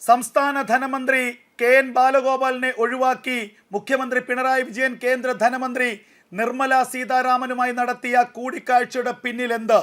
സംസ്ഥാന ധനമന്ത്രി K N ബാലഗോപാലിനെ ഒഴിവാക്കി മുഖ്യമന്ത്രി പിണറായി വിജയൻ കേന്ദ്ര ധനമന്ത്രി നിർമ്മല സീതാരാമനുമായി നടത്തിയ കൂടിക്കാഴ്ചയുടെ പിന്നിൽ എന്ത്?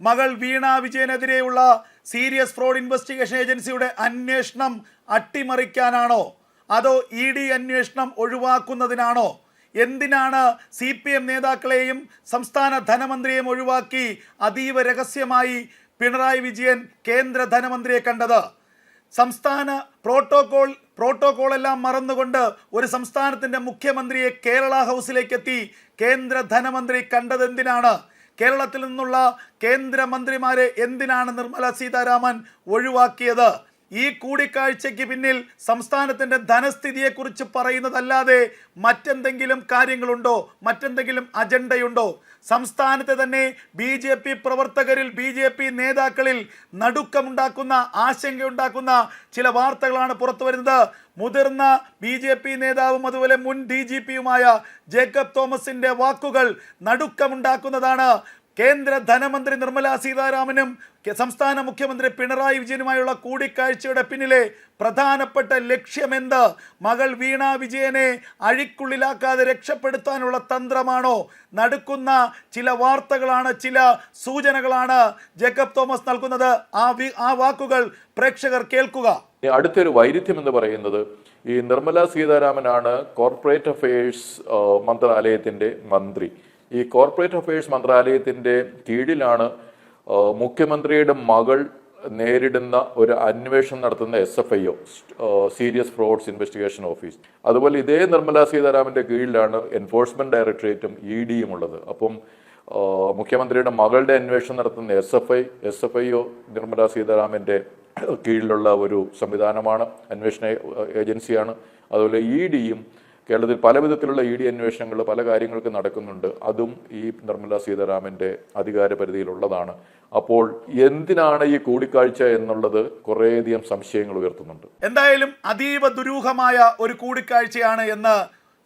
മകൾ വീണ വിജയനെതിരെയുള്ള സീരിയസ് ഫ്രോഡ് ഇൻവെസ്റ്റിഗേഷൻ ഏജൻസിയുടെ അന്വേഷണം അട്ടിമറിക്കാനാണോ? അതോ ഇ ഡി അന്വേഷണം ഒഴിവാക്കുന്നതിനാണോ? എന്തിനാണ് സി പി എം നേതാക്കളെയും സംസ്ഥാന ധനമന്ത്രിയെയും ഒഴിവാക്കി അതീവ രഹസ്യമായി പിണറായി വിജയൻ കേന്ദ്ര ധനമന്ത്രിയെ കണ്ടത്? സംസ്ഥാന പ്രോട്ടോകോൾ പ്രോട്ടോകോൾ എല്ലാം മറന്നുകൊണ്ട് ഒരു സംസ്ഥാനത്തിന്റെ മുഖ്യമന്ത്രിയെ കേരള ഹൗസിലേക്ക് എത്തി കേന്ദ്ര ധനമന്ത്രി കണ്ടത് എന്തിനാണ് കേരളത്തിൽ നിന്നുള്ള കേന്ദ്രമന്ത്രിമാരെ എന്തിനാണ് നിർമ്മല സീതാരാമൻ ഒഴിവാക്കിയത്? ഈ കൂടിക്കാഴ്ചയ്ക്ക് പിന്നിൽ സംസ്ഥാനത്തിന്റെ ധനസ്ഥിതിയെക്കുറിച്ച് പറയുന്നതല്ലാതെ മറ്റെന്തെങ്കിലും കാര്യങ്ങളുണ്ടോ? മറ്റെന്തെങ്കിലും അജണ്ടയുണ്ടോ? സംസ്ഥാനത്തെ തന്നെ ബി ജെ പി പ്രവർത്തകരിൽ ബി ജെ പി നേതാക്കളിൽ നടുക്കമുണ്ടാക്കുന്ന ആശങ്കയുണ്ടാക്കുന്ന ചില വാർത്തകളാണ് പുറത്തു വരുന്നത്. മുതിർന്ന ബി ജെ പി നേതാവും അതുപോലെ മുൻ ഡി ജി പിയുമായ ജേക്കബ് തോമസിന്റെ വാക്കുകൾ നടുക്കമുണ്ടാക്കുന്നതാണ്. കേന്ദ്ര ധനമന്ത്രി നിർമ്മല സീതാരാമനും സംസ്ഥാന മുഖ്യമന്ത്രി പിണറായി വിജയനുമായുള്ള കൂടിക്കാഴ്ചയുടെ പിന്നിലെ പ്രധാനപ്പെട്ട ലക്ഷ്യമെന്ത്? മകൾ വീണ വിജയനെ അഴിക്കുള്ളിലാക്കാതെ രക്ഷപ്പെടുത്താനുള്ള തന്ത്രമാണോ? നടക്കുന്ന ചില വാർത്തകളാണ് ചില സൂചനകളാണ് ജേക്കബ് തോമസ് നൽകുന്നത്. ആ ആ വാക്കുകൾ പ്രേക്ഷകർ കേൾക്കുക. അടുത്തൊരു വൈരുദ്ധ്യം എന്ന് പറയുന്നത് ഈ നിർമ്മല സീതാരാമനാണ് കോർപ്പറേറ്റ് അഫയേഴ്സ് മന്ത്രാലയത്തിന്റെ മന്ത്രി. ഈ കോർപ്പറേറ്റ് അഫയേഴ്സ് മന്ത്രാലയത്തിന്റെ കീഴിലാണ് മുഖ്യമന്ത്രിയുടെ മകൾ നേരിടുന്ന ഒരു അന്വേഷണം നടത്തുന്ന S F I O serious frauds investigation office അതുപോലെ ഇതേ നിർമ്മല സീതാരാമന്റെ കീഴിലാണ് എൻഫോഴ്സ്മെന്റ് ഡയറക്ടറേറ്റും ഇ ഡിയും ഉള്ളത്. അപ്പം മുഖ്യമന്ത്രിയുടെ മകളുടെ അന്വേഷണം നടത്തുന്ന S F I S F I O Nirmala സീതാരാമന്റെ കീഴിലുള്ള ഒരു സംവിധാനമാണ് അന്വേഷണ ഏജൻസിയാണ്. അതുപോലെ ഇ ഡിയും കേരളത്തിൽ പല വിധത്തിലുള്ള ഇ ഡി അന്വേഷണങ്ങൾ പല കാര്യങ്ങൾക്ക് നടക്കുന്നുണ്ട്. അതും ഈ നിർമ്മല സീതാരാമന്റെ അധികാര പരിധിയിലുള്ളതാണ് അപ്പോൾ എന്തിനാണ് ഈ കൂടിക്കാഴ്ച എന്നുള്ളത് കുറേയധികം സംശയങ്ങൾ ഉയർത്തുന്നുണ്ട്. എന്തായാലും അതീവ ദുരൂഹമായ ഒരു കൂടിക്കാഴ്ചയാണ് എന്ന്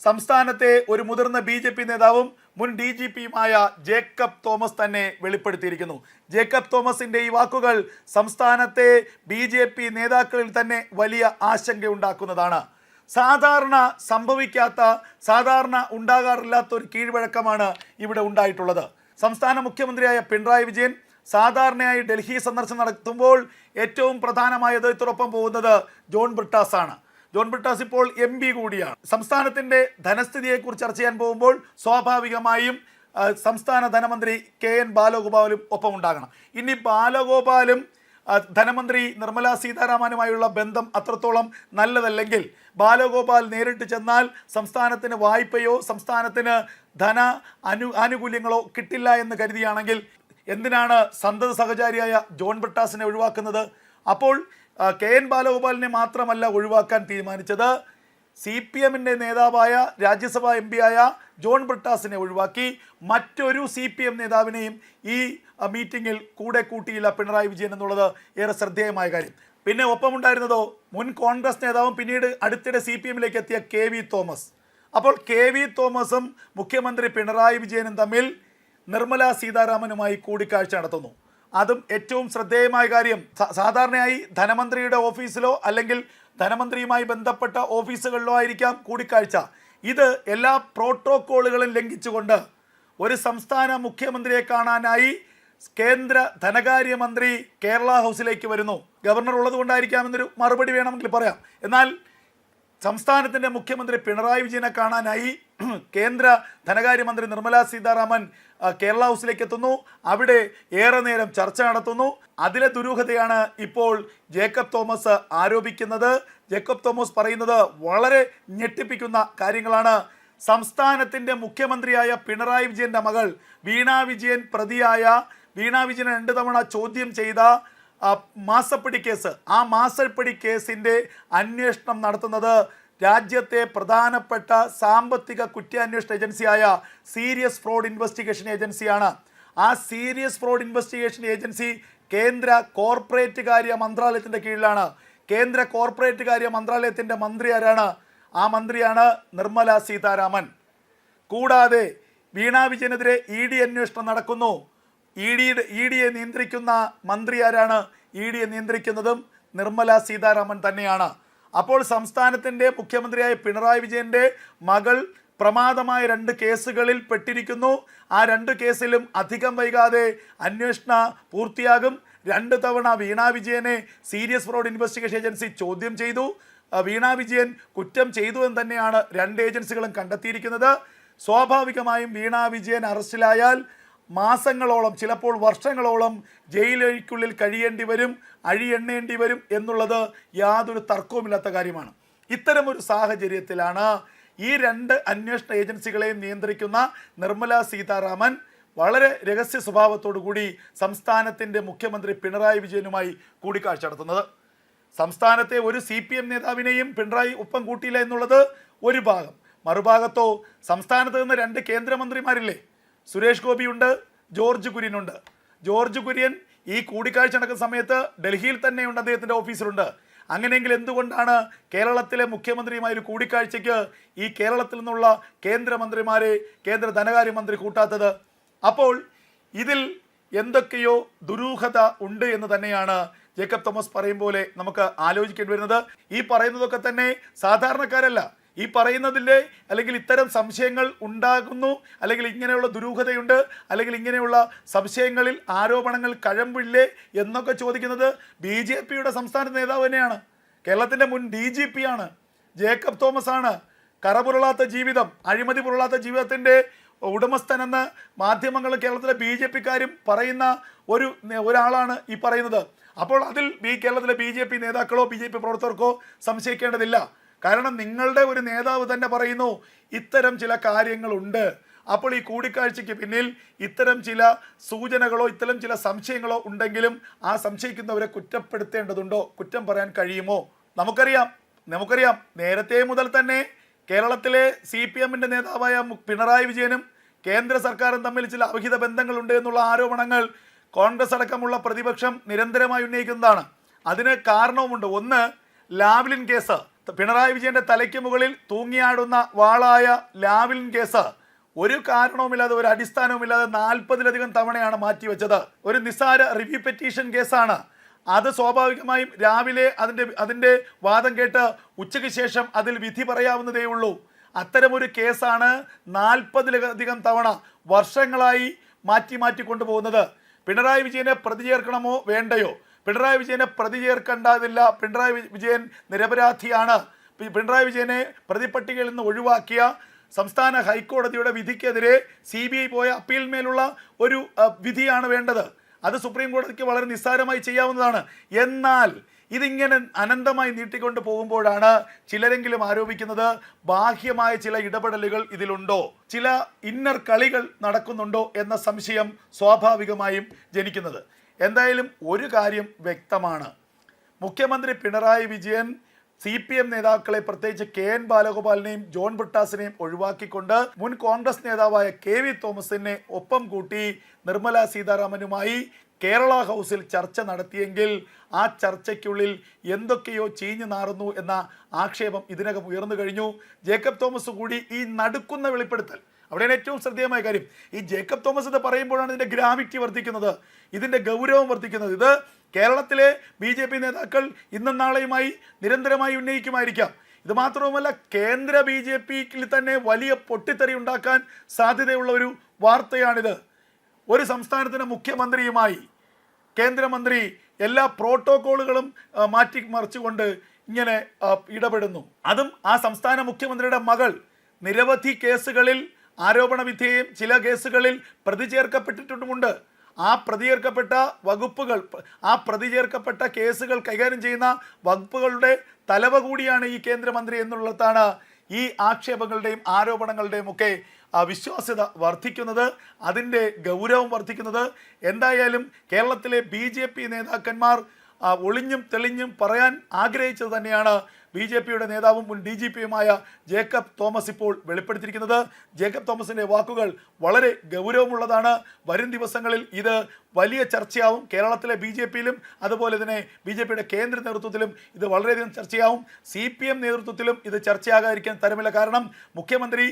സംസ്ഥാനത്തെ ഒരു മുതിർന്ന ബി ജെ പി നേതാവും മുൻ ഡി ജി പിയുമായ ജേക്കബ് തോമസ് തന്നെ വെളിപ്പെടുത്തിയിരിക്കുന്നു. ജേക്കബ് തോമസിന്റെ ഈ വാക്കുകൾ സംസ്ഥാനത്തെ ബി നേതാക്കളിൽ തന്നെ വലിയ ആശങ്കയുണ്ടാക്കുന്നതാണ് സാധാരണ സംഭവിക്കാത്ത സാധാരണ ഉണ്ടാകാറില്ലാത്ത ഒരു കീഴ്വഴക്കമാണ് ഇവിടെ ഉണ്ടായിട്ടുള്ളത്. സംസ്ഥാന മുഖ്യമന്ത്രിയായ പിണറായി വിജയൻ സാധാരണയായി ഡൽഹി സന്ദർശനം നടത്തുമ്പോൾ ഏറ്റവും പ്രധാനമായത് ഇതോടൊപ്പം പോകുന്നത് ജോൺ ബ്രിട്ടാസ് ആണ് ജോൺ ബ്രിട്ടാസ് ഇപ്പോൾ എം പി കൂടിയാണ്. സംസ്ഥാനത്തിന്റെ ധനസ്ഥിതിയെക്കുറിച്ച് ചർച്ച ചെയ്യാൻ പോകുമ്പോൾ സ്വാഭാവികമായും സംസ്ഥാന ധനമന്ത്രി കെ എൻ ബാലഗോപാലും ഒപ്പം ഉണ്ടാകണം ഇനി ബാലഗോപാലും ധനമന്ത്രി നിർമ്മല സീതാരാമനുമായുള്ള ബന്ധം അത്രത്തോളം നല്ലതല്ലെങ്കിൽ ബാലഗോപാൽ നേരിട്ട് ചെന്നാൽ സംസ്ഥാനത്തിന് വായ്പയോ സംസ്ഥാനത്തിന് ധന അനു ആനുകൂല്യങ്ങളോ കിട്ടില്ല എന്ന് കരുതിയാണെങ്കിൽ എന്തിനാണ് സന്തത സഹചാരിയായ ജോൺ ബ്രിട്ടാസിനെ ഒഴിവാക്കുന്നത്? അപ്പോൾ കെ എൻ ബാലഗോപാലിനെ മാത്രമല്ല ഒഴിവാക്കാൻ തീരുമാനിച്ചത് സി പി എമ്മിന്റെ നേതാവായ രാജ്യസഭാ എം ആയ ജോൺ ബ്രിട്ടാസിനെ ഒഴിവാക്കി മറ്റൊരു സി പി എം നേതാവിനെയും ഈ മീറ്റിങ്ങിൽ കൂടെ കൂട്ടിയില്ല പിണറായി വിജയൻ എന്നുള്ളത് ഏറെ ശ്രദ്ധേയമായ കാര്യം. പിന്നെ ഒപ്പമുണ്ടായിരുന്നതോ? മുൻ കോൺഗ്രസ് നേതാവും പിന്നീട് അടുത്തിടെ സി പി എമ്മിലേക്ക് എത്തിയ കെ വി തോമസ്. അപ്പോൾ കെ വി തോമസും മുഖ്യമന്ത്രി പിണറായി വിജയനും തമ്മിൽ നിർമ്മല സീതാരാമനുമായി കൂടിക്കാഴ്ച നടത്തുന്നു. അതും ഏറ്റവും ശ്രദ്ധേയമായ കാര്യം സാധാരണയായി ധനമന്ത്രിയുടെ ഓഫീസിലോ അല്ലെങ്കിൽ ധനമന്ത്രിയുമായി ബന്ധപ്പെട്ട ഓഫീസുകളിലോ ആയിരിക്കാം കൂടിക്കാഴ്ച. ഇത് എല്ലാ പ്രോട്ടോക്കോളുകളും ലംഘിച്ചുകൊണ്ട് ഒരു സംസ്ഥാന മുഖ്യമന്ത്രിയെ കാണാനായി കേന്ദ്ര ധനകാര്യമന്ത്രി കേരള ഹൗസിലേക്ക് വരുന്നു. ഗവർണർ ഉള്ളത് കൊണ്ടായിരിക്കാം എന്നൊരു മറുപടി വേണമെങ്കിൽ പറയാം. എന്നാൽ സംസ്ഥാനത്തിന്റെ മുഖ്യമന്ത്രി പിണറായി വിജയനെ കാണാനായി കേന്ദ്ര ധനകാര്യമന്ത്രി നിർമ്മലാ സീതാരാമൻ കേരള ഹൗസിലേക്ക് എത്തുന്നു. അവിടെ ഏറെ നേരം ചർച്ച നടത്തുന്നു. അതിലെ ദുരൂഹതയാണ് ഇപ്പോൾ ജേക്കബ് തോമസ് ആരോപിക്കുന്നത്. ജേക്കബ് തോമസ് പറയുന്നത് വളരെ ഞെട്ടിപ്പിക്കുന്ന കാര്യങ്ങളാണ്. സംസ്ഥാനത്തിന്റെ മുഖ്യമന്ത്രിയായ പിണറായി വിജയന്റെ മകൾ വീണ വിജയൻ പ്രതിയായ വീണ വിജയൻ രണ്ട് തവണ ചോദ്യം ചെയ്ത മാസപ്പടി കേസ് ആ മാസപ്പടി കേസിന്റെ അന്വേഷണം നടത്തുന്നത് രാജ്യത്തെ പ്രധാനപ്പെട്ട സാമ്പത്തിക കുറ്റാന്വേഷണ ഏജൻസിയായ സീരിയസ് ഫ്രോഡ് ഇൻവെസ്റ്റിഗേഷൻ ഏജൻസിയാണ്. ആ സീരിയസ് ഫ്രോഡ് ഇൻവെസ്റ്റിഗേഷൻ ഏജൻസി കേന്ദ്ര കോർപ്പറേറ്റ് കാര്യ മന്ത്രാലയത്തിന്റെ കീഴിലാണ്. കേന്ദ്ര കോർപ്പറേറ്റ് കാര്യ മന്ത്രാലയത്തിന്റെ മന്ത്രി ആരാണ്? ആ മന്ത്രിയാണ് നിർമ്മല സീതാരാമൻ. കൂടാതെ വീണ വിജയനെതിരെ ഇ ഡി അന്വേഷണം നടക്കുന്നു. ഇ ഡിയുടെ ഇ ഡിയെ നിയന്ത്രിക്കുന്ന മന്ത്രി ആരാണ്? ഇ ഡിയെ നിയന്ത്രിക്കുന്നതും നിർമ്മല സീതാരാമൻ തന്നെയാണ്. അപ്പോൾ സംസ്ഥാനത്തിന്റെ മുഖ്യമന്ത്രിയായ പിണറായി വിജയന്റെ മകൾ പ്രമാദമായ രണ്ട് കേസുകളിൽ പെട്ടിരിക്കുന്നു. ആ രണ്ട് കേസിലും അധികം വൈകാതെ അന്വേഷണ പൂർത്തിയാകും. രണ്ട് തവണ വീണ വിജയനെ സീരിയസ് ഫ്രോഡ് ഇൻവെസ്റ്റിഗേഷൻ ഏജൻസി ചോദ്യം ചെയ്തു. വീണ വിജയൻ കുറ്റം ചെയ്തു എന്ന് തന്നെയാണ് രണ്ട് ഏജൻസികളും കണ്ടെത്തിയിരിക്കുന്നത്. സ്വാഭാവികമായും വീണ വിജയൻ അറസ്റ്റിലായാൽ മാസങ്ങളോളം ചിലപ്പോൾ വർഷങ്ങളോളം ജയിലഴിക്കുള്ളിൽ കഴിയേണ്ടി വരും അഴിയെണ്ണേണ്ടി വരും എന്നുള്ളത് യാതൊരു തർക്കവുമില്ലാത്ത കാര്യമാണ്. ഇത്തരമൊരു സാഹചര്യത്തിലാണ് ഈ രണ്ട് അന്വേഷണ ഏജൻസികളെയും നിയന്ത്രിക്കുന്ന നിർമ്മല സീതാരാമൻ വളരെ രഹസ്യ കൂടി സംസ്ഥാനത്തിന്റെ മുഖ്യമന്ത്രി പിണറായി വിജയനുമായി കൂടിക്കാഴ്ച നടത്തുന്നത്. സംസ്ഥാനത്തെ ഒരു സി പി എം നേതാവിനെയും പിണറായി ഒപ്പം കൂട്ടിയില്ല എന്നുള്ളത് ഒരു ഭാഗം. മറുഭാഗത്തോ സംസ്ഥാനത്ത് നിന്ന് രണ്ട് കേന്ദ്രമന്ത്രിമാരില്ലേ? സുരേഷ് ഗോപിയുണ്ട് ജോർജ് കുര്യനുണ്ട്. ജോർജ് കുര്യൻ ഈ കൂടിക്കാഴ്ച നടക്കുന്ന സമയത്ത് ഡൽഹിയിൽ തന്നെയുണ്ട് അദ്ദേഹത്തിന്റെ ഓഫീസിലുണ്ട്. അങ്ങനെയെങ്കിൽ എന്തുകൊണ്ടാണ് കേരളത്തിലെ മുഖ്യമന്ത്രിയുമായി ഒരു കൂടിക്കാഴ്ചയ്ക്ക് ഈ കേരളത്തിൽ നിന്നുള്ള കേന്ദ്രമന്ത്രിമാരെ കേന്ദ്ര ധനകാര്യമന്ത്രി കൂട്ടാത്തത്? അപ്പോൾ ഇതിൽ എന്തൊക്കെയോ ദുരൂഹത ഉണ്ട് എന്ന് തന്നെയാണ് ജേക്കബ് തോമസ് പറയും പോലെ നമുക്ക് ആലോചിക്കേണ്ടി വരുന്നത്. ഈ പറയുന്നതൊക്കെ തന്നെ സാധാരണക്കാരല്ല ഈ പറയുന്നതിന്റെ അല്ലെങ്കിൽ ഇത്തരം സംശയങ്ങൾ ഉണ്ടാകുന്നു അല്ലെങ്കിൽ ഇങ്ങനെയുള്ള ദുരൂഹതയുണ്ട് അല്ലെങ്കിൽ ഇങ്ങനെയുള്ള സംശയങ്ങളിൽ ആരോപണങ്ങൾ കഴമ്പില്ലേ എന്നൊക്കെ ചോദിക്കുന്നത് ബി ജെ പിയുടെ സംസ്ഥാന നേതാവ് തന്നെയാണ്. കേരളത്തിന്റെ മുൻ ഡി ജി പി ആണ്. ജേക്കബ് തോമസ് ആണ്. കറപുരളാത്ത ജീവിതം അഴിമതി പുരളാത്ത ജീവിതത്തിന്റെ ഉടമസ്ഥനെന്ന് മാധ്യമങ്ങൾ കേരളത്തിലെ ബി ജെ പിക്കാരും പറയുന്ന ഒരു ഒരാളാണ് ഈ പറയുന്നത്. അപ്പോൾ അതിൽ ബി കേരളത്തിലെ ബി ജെ പി നേതാക്കളോ ബി ജെ പി പ്രവർത്തകർക്കോ സംശയിക്കേണ്ടതില്ല. കാരണം നിങ്ങളുടെ ഒരു നേതാവ് തന്നെ പറയുന്നു ഇത്തരം ചില കാര്യങ്ങളുണ്ട്. അപ്പോൾ ഈ കൂടിക്കാഴ്ചയ്ക്ക് പിന്നിൽ ഇത്തരം ചില സൂചനകളോ ഇത്തരം ചില സംശയങ്ങളോ ഉണ്ടെങ്കിലും ആ സംശയിക്കുന്നവരെ കുറ്റപ്പെടുത്തേണ്ടതുണ്ടോ? കുറ്റം പറയാൻ കഴിയുമോ? നമുക്കറിയാം. നമുക്കറിയാം. നേരത്തെ മുതൽ തന്നെ കേരളത്തിലെ സി പി എമ്മിന്റെ നേതാവായ പിണറായി വിജയനും കേന്ദ്ര സർക്കാരും തമ്മിൽ ചില അവിഹിത ബന്ധങ്ങളുണ്ട് എന്നുള്ള ആരോപണങ്ങൾ കോൺഗ്രസ് അടക്കമുള്ള പ്രതിപക്ഷം നിരന്തരമായി ഉന്നയിക്കുന്നതാണ്. അതിന് കാരണവുമുണ്ട്. ഒന്ന് ലാവ്ലിൻ കേസ്. പിണറായി വിജയന്റെ തലയ്ക്ക് മുകളിൽ തൂങ്ങിയാടുന്ന വാളായ ലാവിൻ കേസ് ഒരു കാരണവുമില്ലാതെ ഒരു അടിസ്ഥാനവുമില്ലാതെ നാൽപ്പതിലധികം തവണയാണ് മാറ്റിവെച്ചത്. ഒരു നിസ്സാര റിവ്യൂ പെറ്റീഷൻ കേസാണ്. അത് സ്വാഭാവികമായും രാവിലെ അതിന്റെ അതിന്റെ വാദം കേട്ട് ഉച്ചയ്ക്ക് ശേഷം അതിൽ വിധി പറയാവുന്നതേ ഉള്ളൂ. അത്തരമൊരു കേസാണ് നാൽപ്പതിലധികം തവണ വർഷങ്ങളായി മാറ്റി മാറ്റി കൊണ്ടുപോകുന്നത്. പിണറായി വിജയനെ പ്രതി ചേർക്കണമോ വേണ്ടയോ? പിണറായി വിജയനെ പ്രതി ചേർക്കേണ്ടതില്ല. പിണറായി വിജയൻ നിരപരാധിയാണ്. പിണറായി വിജയനെ പ്രതിപട്ടികയിൽ നിന്ന് ഒഴിവാക്കിയ സംസ്ഥാന ഹൈക്കോടതിയുടെ വിധിക്കെതിരെ സി ബി ഐ പോയ അപ്പീലിന്മേലുള്ള ഒരു വിധിയാണ് വേണ്ടത്. അത് സുപ്രീം കോടതിക്ക് വളരെ നിസ്സാരമായി ചെയ്യാവുന്നതാണ്. എന്നാൽ ഇതിങ്ങനെ അനന്തമായി നീട്ടിക്കൊണ്ട് പോകുമ്പോഴാണ് ചിലരെങ്കിലും ആരോപിക്കുന്നത് ബാഹ്യമായ ചില ഇടപെടലുകൾ ഇതിലുണ്ടോ? ചില ഇന്നർ കളികൾ നടക്കുന്നുണ്ടോ എന്ന സംശയം സ്വാഭാവികമായും ജനിക്കുന്നത്. എന്തായാലും ഒരു കാര്യം വ്യക്തമാണ്. മുഖ്യമന്ത്രി Pinarayi Vijayan C P M നേതാക്കളെ പ്രത്യേകിച്ച് കെ എൻ ബാലഗോപാലിനെയും ജോൺ ബ്രിട്ടാസിനെയും ഒഴിവാക്കിക്കൊണ്ട് മുൻ കോൺഗ്രസ് നേതാവായ കെ വി തോമസിനെ ഒപ്പം കൂട്ടി നിർമ്മല സീതാരാമനുമായി കേരള ഹൗസിൽ ചർച്ച നടത്തിയെങ്കിൽ ആ ചർച്ചയ്ക്കുള്ളിൽ എന്തൊക്കെയോ ചീഞ്ഞു നാറുന്നു എന്ന ആക്ഷേപം ഇതിനകം ഉയർന്നു കഴിഞ്ഞു. ജേക്കബ് തോമസ് കൂടി ഈ നടുക്കുന്ന വെളിപ്പെടുത്തൽ. അവിടെയാണ് ഏറ്റവും ശ്രദ്ധേയമായ കാര്യം. ഈ ജേക്കബ് തോമസ് എന്ന് പറയുമ്പോഴാണ് ഇതിന്റെ ഗ്രാവിറ്റി വർദ്ധിക്കുന്നത്. ഇതിന്റെ ഗൗരവം വർദ്ധിക്കുന്നത്. ഇത് കേരളത്തിലെ ബി ജെ പി നേതാക്കൾ ഇന്നും നാളെയുമായി നിരന്തരമായി ഉന്നയിക്കുമായിരിക്കാം. ഇത് മാത്രവുമല്ല കേന്ദ്ര ബി ജെ പിയിൽ തന്നെ വലിയ പൊട്ടിത്തെറി ഉണ്ടാക്കാൻ സാധ്യതയുള്ള ഒരു വാർത്തയാണിത്. ഒരു സംസ്ഥാനത്തിന്റെ മുഖ്യമന്ത്രിയുമായി കേന്ദ്രമന്ത്രി എല്ലാ പ്രോട്ടോക്കോളുകളും മാറ്റി മറിച്ചുകൊണ്ട് ഇങ്ങനെ ഇടപെടുന്നു. അതും ആ സംസ്ഥാന മുഖ്യമന്ത്രിയുടെ മകൾ. നിരവധി കേസുകളിൽ ആരോപണ വിധേയം ചില കേസുകളിൽ പ്രതി ചേർക്കപ്പെട്ടിട്ടുമുണ്ട്. ആ പ്രതി ചേർക്കപ്പെട്ട വകുപ്പുകൾ ആ പ്രതി ചേർക്കപ്പെട്ട കേസുകൾ കൈകാര്യം ചെയ്യുന്ന വകുപ്പുകളുടെ തലവ കൂടിയാണ് ഈ കേന്ദ്രമന്ത്രി എന്നുള്ളതാണ് ഈ ആക്ഷേപങ്ങളുടെയും ആരോപണങ്ങളുടെയും ഒക്കെ വിശ്വാസ്യത വർദ്ധിക്കുന്നത് അതിന്റെ ഗൗരവം വർദ്ധിക്കുന്നത്. എന്തായാലും കേരളത്തിലെ ബി നേതാക്കന്മാർ ഒളിഞ്ഞും തെളിഞ്ഞും പറയാൻ ആഗ്രഹിച്ചത് തന്നെയാണ് ബി ജെ പിയുടെ നേതാവും മുൻ ഡി ജി പിയുമായ ജേക്കബ് തോമസ് ഇപ്പോൾ വെളിപ്പെടുത്തിയിരിക്കുന്നത്. ജേക്കബ് തോമസിന്റെ വാക്കുകൾ വളരെ ഗൗരവമുള്ളതാണ്. വരും ദിവസങ്ങളിൽ ഇത് വലിയ ചർച്ചയാവും. കേരളത്തിലെ ബി ജെ പിയിലും അതുപോലെ തന്നെ ബി ജെ പിയുടെ കേന്ദ്ര നേതൃത്വത്തിലും ഇത് വളരെയധികം ചർച്ചയാവും. സി പി എം നേതൃത്വത്തിലും ഇത് ചർച്ചയാകാതിരിക്കാൻ തരമില്ല. കാരണം മുഖ്യമന്ത്രി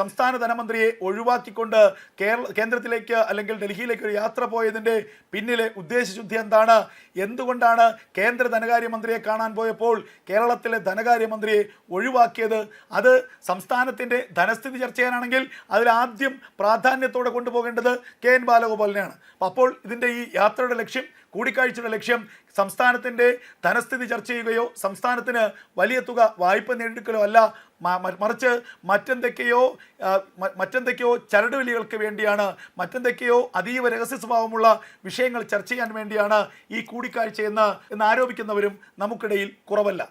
സംസ്ഥാന ധനമന്ത്രിയെ ഒഴിവാക്കിക്കൊണ്ട് കേരള കേന്ദ്രത്തിലേക്ക് അല്ലെങ്കിൽ ഡൽഹിയിലേക്ക് ഒരു യാത്ര പോയതിന്റെ പിന്നിലെ ഉദ്ദേശശുദ്ധി എന്താണ്? എന്തുകൊണ്ടാണ് കേന്ദ്ര ധനകാര്യമന്ത്രിയെ കാണാൻ പോയപ്പോൾ കേരളത്തിലെ ധനകാര്യമന്ത്രിയെ ഒഴിവാക്കിയത്? അത് സംസ്ഥാനത്തിന്റെ ധനസ്ഥിതി ചർച്ച ചെയ്യാനാണെങ്കിൽ അതിലാദ്യം പ്രാധാന്യത്തോടെ കൊണ്ടുപോകേണ്ടത് കെ എൻ ബാലഗോപാലിനെയാണ്. അപ്പോൾ ഇതിന്റെ ഈ യാത്രയുടെ ലക്ഷ്യം കൂടിക്കാഴ്ചയുടെ ലക്ഷ്യം സംസ്ഥാനത്തിന്റെ ധനസ്ഥിതി ചർച്ച ചെയ്യുകയോ സംസ്ഥാനത്തിന് വലിയ തുക വായ്പ നേടിയെടുക്കലോ അല്ല മറിച്ച് മറ്റെന്തൊക്കെയോ മറ്റെന്തൊക്കെയോ ചരടുവലികൾക്ക് വേണ്ടിയാണ് മറ്റെന്തൊക്കെയോ അതീവ രഹസ്യ സ്വഭാവമുള്ള വിഷയങ്ങൾ ചർച്ച ചെയ്യാൻ വേണ്ടിയാണ് ഈ കൂടിക്കാഴ്ചയെന്ന് എന്ന് ആരോപിക്കുന്നവരും നമുക്കിടയിൽ കുറവല്ല.